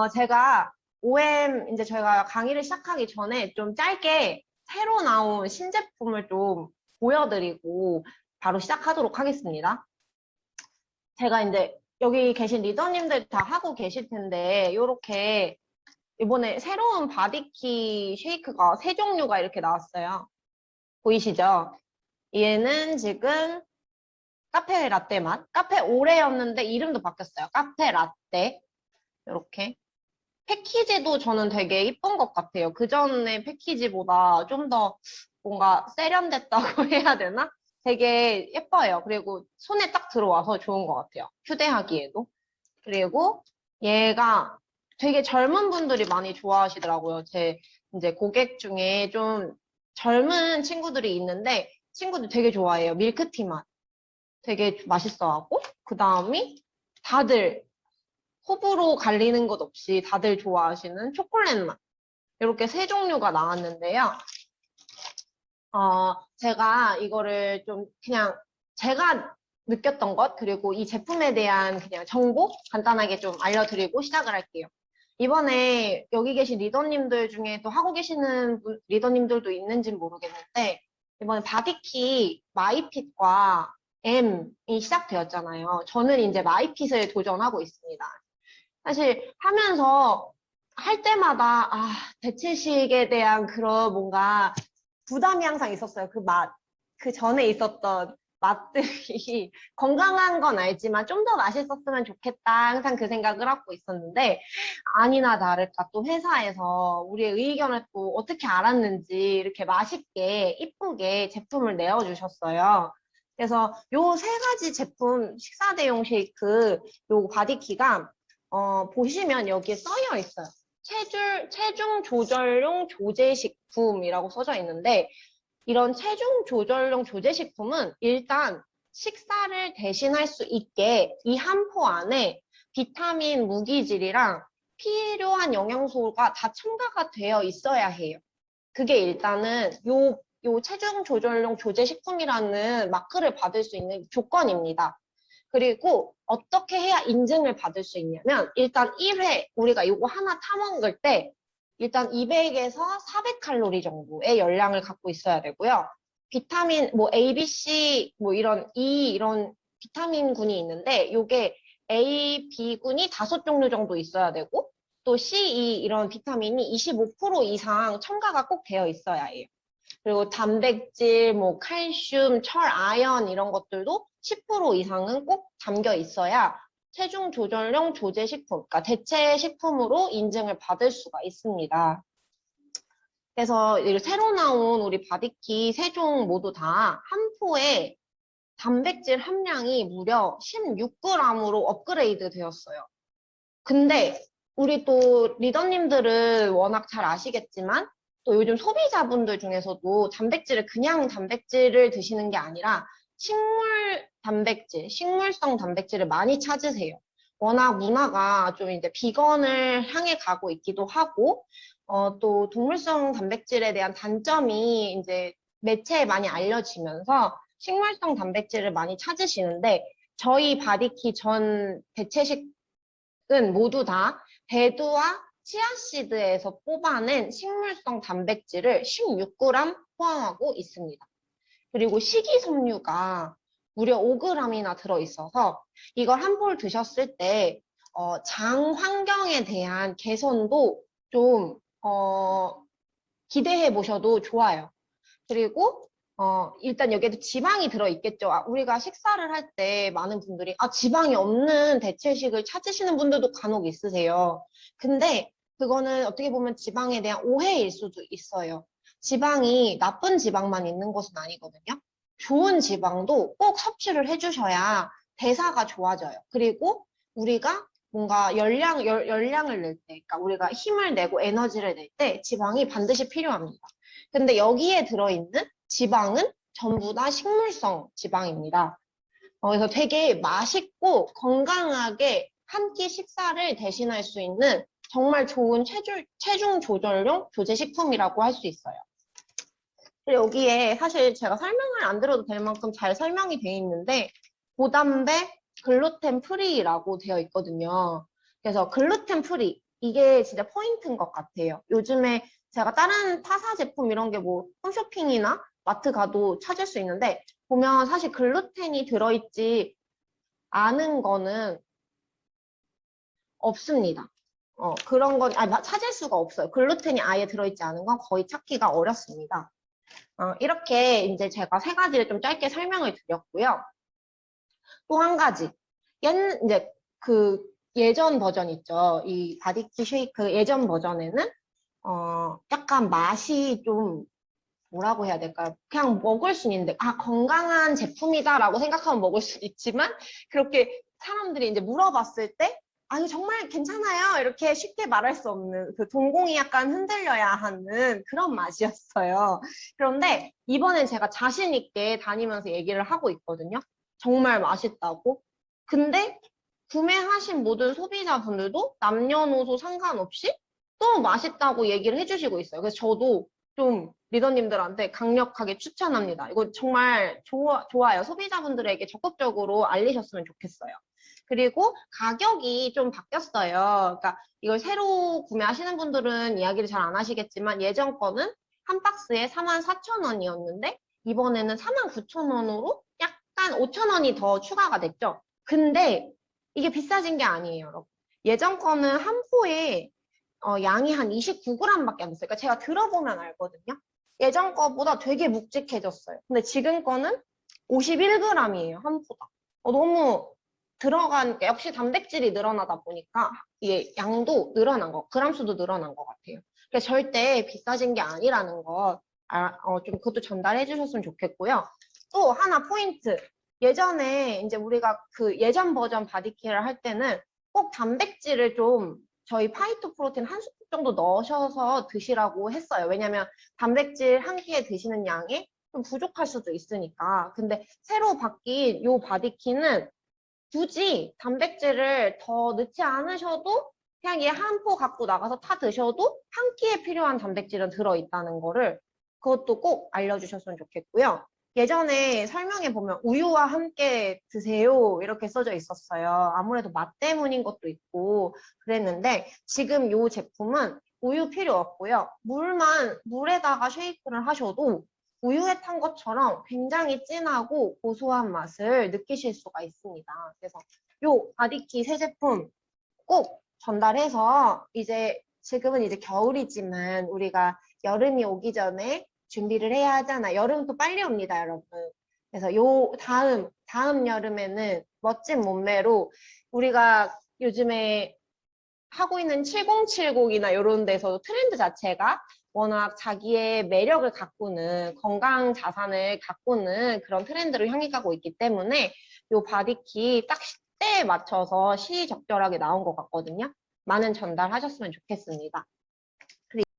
어, 제가 OM 이제 저희가 강의를 시작하기 전에 좀 짧게 새로 나온 신제품을 좀 보여드리고 바로 시작하도록 하겠습니다. 제가 이제 여기 계신 리더님들 다 하고 계실 텐데 이렇게 이번에 새로운 바디키 쉐이크가 세 종류가 이렇게 나왔어요. 보이시죠? 얘는 지금 카페 라떼 맛. 카페 오레였는데 이름도 바뀌었어요. 카페 라떼. 이렇게. 패키지도 저는 되게 이쁜 것 같아요. 그 전에 패키지보다 좀 더 뭔가 세련됐다고 해야 되나? 되게 예뻐요. 그리고 손에 딱 들어와서 좋은 것 같아요. 휴대하기에도. 그리고 얘가 되게 젊은 분들이 많이 좋아하시더라고요. 제 이제 고객 중에 좀 젊은 친구들이 있는데 친구들 되게 좋아해요. 밀크티 맛. 되게 맛있어하고 그 다음이 다들 호불호 갈리는 것 없이 다들 좋아하시는 초콜릿 맛. 이렇게 세 종류가 나왔는데요. 어, 제가 이거를 좀 그냥 제가 느꼈던 것 그리고 이 제품에 대한 그냥 정보 간단하게 좀 알려드리고 시작을 할게요. 이번에 여기 계신 리더님들 중에 또 하고 계시는 분- 리더님들도 있는지 모르겠는데 이번에 바디키 마이핏과 M이 시작되었잖아요. 저는 이제 마이핏을 도전하고 있습니다. 사실 하면서 할 때마다 아, 대체식에 대한 그런 뭔가 부담이 항상 있었어요. 그 맛, 그 전에 있었던 맛들이 건강한 건 알지만 좀 더 맛있었으면 좋겠다. 항상 그 생각을 하고 있었는데 아니나 다를까 또 회사에서 우리의 의견을 또 어떻게 알았는지 이렇게 맛있게 이쁘게 제품을 내어주셨어요. 그래서 요 세 가지 제품 식사 대용 쉐이크 요 바디키가 어, 보시면 여기에 써여 있어요. 체중, 체중 조절용 조제식품이라고 써져 있는데 이런 체중 조절용 조제식품은 일단 식사를 대신할 수 있게 이 한 포 안에 비타민, 무기질이랑 필요한 영양소가 다 첨가가 되어 있어야 해요. 그게 일단은 요, 요 체중 조절용 조제식품이라는 마크를 받을 수 있는 조건입니다. 그리고 어떻게 해야 인증을 받을 수 있냐면 일단 1회 우리가 이거 하나 타먹을 때 일단 200에서 400칼로리 정도의 열량을 갖고 있어야 되고요. 비타민 뭐 A, B, C 뭐 이런 E 이런 비타민군이 있는데 이게 A, B군이 다섯 종류 정도 있어야 되고 또 C, E 이런 비타민이 25% 이상 첨가가 꼭 되어 있어야 해요. 그리고 단백질, 뭐 칼슘, 철, 아연 이런 것들도 10% 이상은 꼭 담겨 있어야 체중 조절용 조제 식품, 그러니까 대체 식품으로 인증을 받을 수가 있습니다. 그래서 이 새로 나온 우리 바디키 세 종 모두 다 한 포에 단백질 함량이 무려 16g으로 업그레이드 되었어요. 근데 우리 또 리더님들은 워낙 잘 아시겠지만 또 요즘 소비자분들 중에서도 단백질을 그냥 단백질을 드시는 게 아니라 식물 단백질, 식물성 단백질을 많이 찾으세요. 워낙 문화가 좀 이제 비건을 향해 가고 있기도 하고, 어, 또 동물성 단백질에 대한 단점이 이제 매체에 많이 알려지면서 식물성 단백질을 많이 찾으시는데, 저희 바디키 전 대체식은 모두 다 배두와 치아시드에서 뽑아낸 식물성 단백질을 16g 포함하고 있습니다. 그리고 식이섬유가 무려 5g이나 들어있어서 이걸 한 볼 드셨을 때, 어, 장 환경에 대한 개선도 좀, 어, 기대해 보셔도 좋아요. 그리고, 어, 일단 여기에도 지방이 들어있겠죠. 아, 우리가 식사를 할 때 많은 분들이, 아, 지방이 없는 대체식을 찾으시는 분들도 간혹 있으세요. 근데 그거는 어떻게 보면 지방에 대한 오해일 수도 있어요. 지방이 나쁜 지방만 있는 것은 아니거든요. 좋은 지방도 꼭 섭취를 해주셔야 대사가 좋아져요. 그리고 우리가 뭔가 열량, 열, 열량을 낼 때, 그러니까 우리가 힘을 내고 에너지를 낼 때 지방이 반드시 필요합니다. 근데 여기에 들어있는 지방은 전부 다 식물성 지방입니다. 어, 그래서 되게 맛있고 건강하게 한 끼 식사를 대신할 수 있는 정말 좋은 체중, 체중 조절용 조제식품이라고 할 수 있어요. 여기에 사실 제가 설명을 안 드려도 될 만큼 잘 설명이 되어 있는데 고단백 글루텐 프리라고 되어 있거든요. 그래서 글루텐 프리 이게 진짜 포인트인 것 같아요. 요즘에 제가 다른 타사 제품 이런 게 뭐 홈쇼핑이나 마트 가도 찾을 수 있는데 보면 사실 글루텐이 들어있지 않은 거는 없습니다. 어, 그런 건 마- 찾을 수가 없어요. 글루텐이 아예 들어있지 않은 건 거의 찾기가 어렵습니다. 어, 이렇게 이제 제가 세 가지를 좀 짧게 설명을 드렸고요. 또 한 가지. 옛, 이제 그 예전 버전 있죠. 이 바디키 쉐이크 예전 버전에는 어, 약간 맛이 좀 뭐라고 해야 될까요? 그냥 먹을 수 있는데, 아, 건강한 제품이다라고 생각하면 먹을 수 있지만, 그렇게 사람들이 이제 물어봤을 때, 아, 이거 정말 괜찮아요. 이렇게 쉽게 말할 수 없는, 그 동공이 약간 흔들려야 하는 그런 맛이었어요. 그런데 이번엔 제가 자신 있게 다니면서 얘기를 하고 있거든요. 정말 맛있다고. 근데 구매하신 모든 소비자분들도 남녀노소 상관없이 또 맛있다고 얘기를 해주시고 있어요. 그래서 저도 좀 리더님들한테 강력하게 추천합니다. 이거 정말 좋아, 좋아요. 소비자분들에게 적극적으로 알리셨으면 좋겠어요. 그리고 가격이 좀 바뀌었어요. 그러니까 이걸 새로 구매하시는 분들은 이야기를 잘 안 하시겠지만 예전 거는 한 박스에 44,000원이었는데 이번에는 49,000원으로 약간 5,000원이 더 추가가 됐죠. 근데 이게 비싸진 게 아니에요, 여러분. 예전 거는 한 포에 어, 양이 한 29g밖에 안 됐어요. 그러니까 제가 들어보면 알거든요. 예전 거보다 되게 묵직해졌어요. 근데 지금 거는 51g이에요, 한 포당. 어, 너무 들어간, 역시 단백질이 늘어나다 보니까 이게 양도 늘어난 거, 그람 수도 늘어난 것 같아요. 그래서 절대 비싸진 게 아니라는 거, 아, 어, 좀 그것도 전달해 주셨으면 좋겠고요. 또 하나 포인트. 예전에 이제 우리가 그 예전 버전 바디케어를 할 때는 꼭 단백질을 좀 저희 파이토 프로틴 한 스푼 정도 넣으셔서 드시라고 했어요. 왜냐면 단백질 한 끼에 드시는 양이 좀 부족할 수도 있으니까. 근데 새로 바뀐 요 바디키는 굳이 단백질을 더 넣지 않으셔도 그냥 얘 한 포 갖고 나가서 타 드셔도 한 끼에 필요한 단백질은 들어있다는 거를 그것도 꼭 알려주셨으면 좋겠고요. 예전에 설명에 보면 우유와 함께 드세요 이렇게 써져 있었어요. 아무래도 맛 때문인 것도 있고 그랬는데 지금 이 제품은 우유 필요 없고요. 물만 물에다가 쉐이크를 하셔도 우유에 탄 것처럼 굉장히 진하고 고소한 맛을 느끼실 수가 있습니다. 그래서 이 바디키 새 제품 꼭 전달해서 이제 지금은 이제 겨울이지만 우리가 여름이 오기 전에 준비를 해야 하잖아. 여름 또 빨리 옵니다, 여러분. 그래서 요 다음 다음 여름에는 멋진 몸매로 우리가 요즘에 하고 있는 7070이나 이런 데서도 트렌드 자체가 워낙 자기의 매력을 가꾸는 건강 자산을 가꾸는 그런 트렌드로 향해 가고 있기 때문에 요 바디키 딱 시대에 맞춰서 시적절하게 나온 것 같거든요. 많은 전달하셨으면 좋겠습니다.